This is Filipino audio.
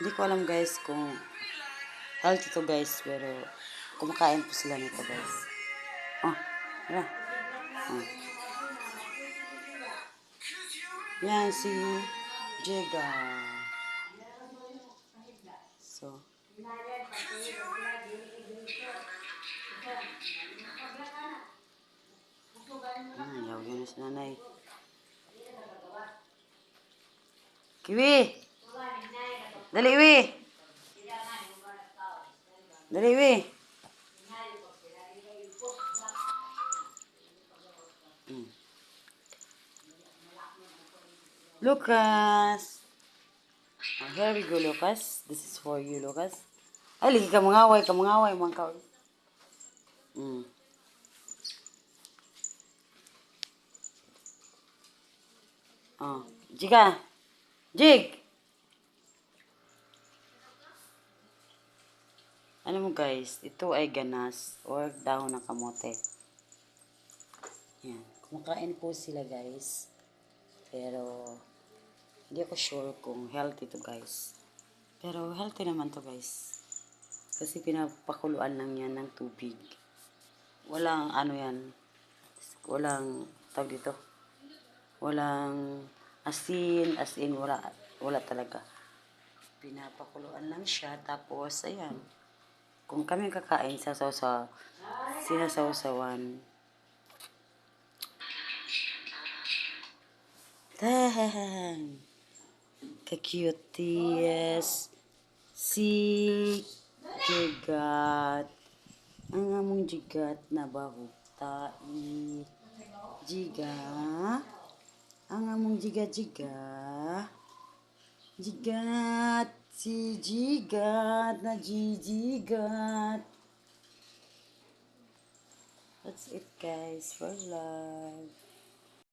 Hindi ko alam guys kung healthy to guys, pero kumakain po sila nito guys. Oh. Oh. Yan si Jega. So, ah, yaw yun si nanay. Kiwi! Dali, Iwi! Dali! Mm. Lucas! Oh, here we go, Lucas. This is for you, Lucas. Ay, lagi ka mangaway, ka mangaway, mga ka. Mm. Oh, Jiga! Jig! Ano mo guys, ito ay ganas or dahon ng kamote. Yan. Kumakain po sila guys. Pero, hindi ako sure kung healthy to guys. Pero healthy naman to guys. Kasi pinapakuluan lang yan ng tubig. Walang ano yan. Walang, tawag dito. Walang asin, as in, wala, wala talaga. Pinapakuluan lang siya. Tapos, ayan. Kung kami kakain, sa sinasawsawan. Tahan! Ka-cuties! Si Jigat. Ang among jigat na bahutai. Jiga. Ang among jiga-jiga. Jigat. Si Jigat na jijigat. That's it guys for love.